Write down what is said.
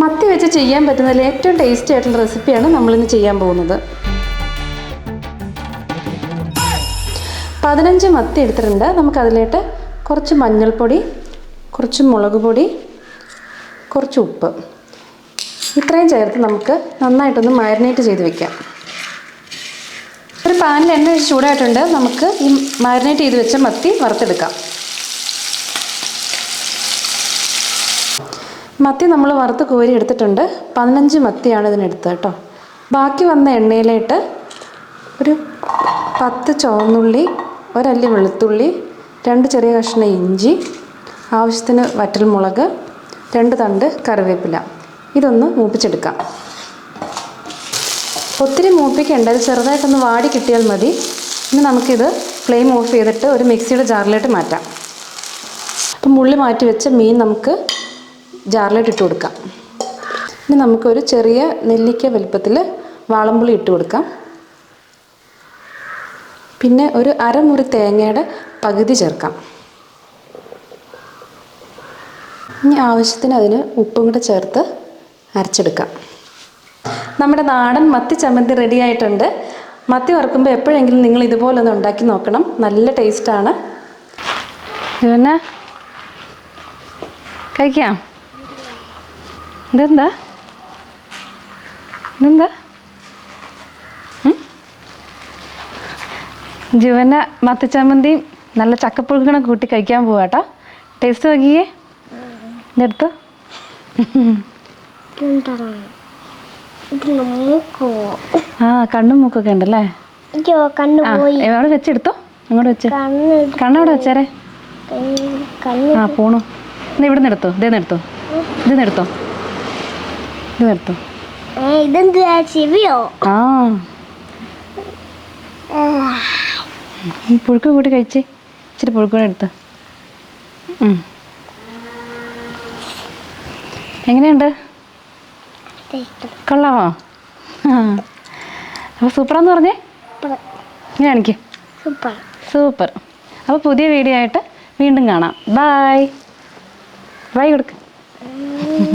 മത്തി വെച്ച് ചെയ്യാൻ പറ്റുന്നതിൽ ഏറ്റവും ടേസ്റ്റി ആയിട്ടുള്ള റെസിപ്പിയാണ് നമ്മളിന്ന് ചെയ്യാൻ പോകുന്നത്. പതിനഞ്ച് മത്തി എടുത്തിട്ടുണ്ട്. നമുക്കതിലേട്ട് കുറച്ച് മഞ്ഞൾപ്പൊടി കുറച്ച് മുളക് പൊടി കുറച്ച് ഉപ്പ്. ഇത്രയും ചേർത്ത് നമുക്ക് നന്നായിട്ടൊന്ന് മാരിനേറ്റ് ചെയ്ത് വെക്കാം. ഒരു പാനിൽ എണ്ണ ചൂടായിട്ടുണ്ട്. നമുക്ക് ഈ മാരിനേറ്റ് ചെയ്ത് വെച്ച മത്തി വറുത്തെടുക്കാം. മത്തി നമ്മൾ വറുത്ത് കോരി എടുത്തിട്ടുണ്ട്. പതിനഞ്ച് മത്തിയാണ് ഇതിനെടുത്തത് കേട്ടോ. ബാക്കി വന്ന എണ്ണയിലേട്ട് ഒരു പത്ത് ചുവന്നുള്ളി ഒരല്ലി വെളുത്തുള്ളി രണ്ട് ചെറിയ കഷ്ണം ഇഞ്ചി ആവശ്യത്തിന് വറ്റൽമുളക് രണ്ട് തണ്ട് കറിവേപ്പില. ഇതൊന്ന് മൂപ്പിച്ചെടുക്കാം. ഒത്തിരി മൂപ്പിക്കേണ്ട ഇത് ചെറുതായിട്ടൊന്ന് വാടി കിട്ടിയാൽ മതി. ഇനി നമുക്കിത് ഫ്ലെയിം ഓഫ് ചെയ്തിട്ട് ഒരു മിക്സിയുടെ ജാറിലോട്ട് മാറ്റാം. അപ്പം മുള്ളി മാറ്റി വെച്ച മീൻ നമുക്ക് ജാറിലോട്ട് ഇട്ട് കൊടുക്കാം. ഇനി നമുക്കൊരു ചെറിയ നെല്ലിക്ക വലുപ്പത്തിൽ വാളംപുളി ഇട്ട് കൊടുക്കാം. പിന്നെ ഒരു അരമുറി തേങ്ങയുടെ പകുതി ചേർക്കാം. ഇനി ആവശ്യത്തിന് അതിന് ഉപ്പും കൂടെ ചേർത്ത് അരച്ചെടുക്കാം. നമ്മുടെ നാടൻ മത്തി ചമ്മന്തി റെഡി ആയിട്ടുണ്ട്. മത്തി വറുക്കുമ്പോൾ എപ്പോഴെങ്കിലും നിങ്ങൾ ഇതുപോലെ ഒന്ന് ഉണ്ടാക്കി നോക്കണം. നല്ല ടേസ്റ്റാണ് പിന്നെ കഴിക്കാം? ഇതെന്താ? ഇതെന്താ? ജീവന മത്തിച്ചമ്മന്തിയും നല്ല ചക്കപ്പുഴുക്കണം കൂട്ടി കഴിക്കാൻ പോവാട്ടോ ടേസ്റ്റ് നോക്കിയേ. ഇതെടുത്ത് ആ കണ്ണും മൂക്കൊക്കെ ഉണ്ടല്ലേ? എവിടെ വെച്ചെടുത്തോ? അങ്ങോട്ട് വെച്ച്. കണ്ണ് കണ്ണവിടെ വെച്ചേരെ? ആ പോണു. എന്നാ ഇവിടെ നിന്ന് എടുത്തോ? ഇതേന്ന് എടുത്തോ? ഇതെന്ന് എടുത്തോ? ഇത് ഏ, ഇതെന്താ ചെവിയോ? ആ. പുഴുക്ക് കൂട്ടി കഴിച്ചേ. ഇച്ചിരി പുഴുക്കൂടെ എടുത്ത്. എങ്ങനെയുണ്ട്? കൊള്ളാമോ? അപ്പൊ അപ്പോൾ സൂപ്പറാന്ന് പറഞ്ഞേ? ഇങ്ങനെ കാണിക്ക്. സൂപ്പർ. സൂപ്പർ. അപ്പോൾ പുതിയ വീഡിയോ ആയിട്ട് വീണ്ടും കാണാം. ബായ് ബൈ കൊടുക്ക്.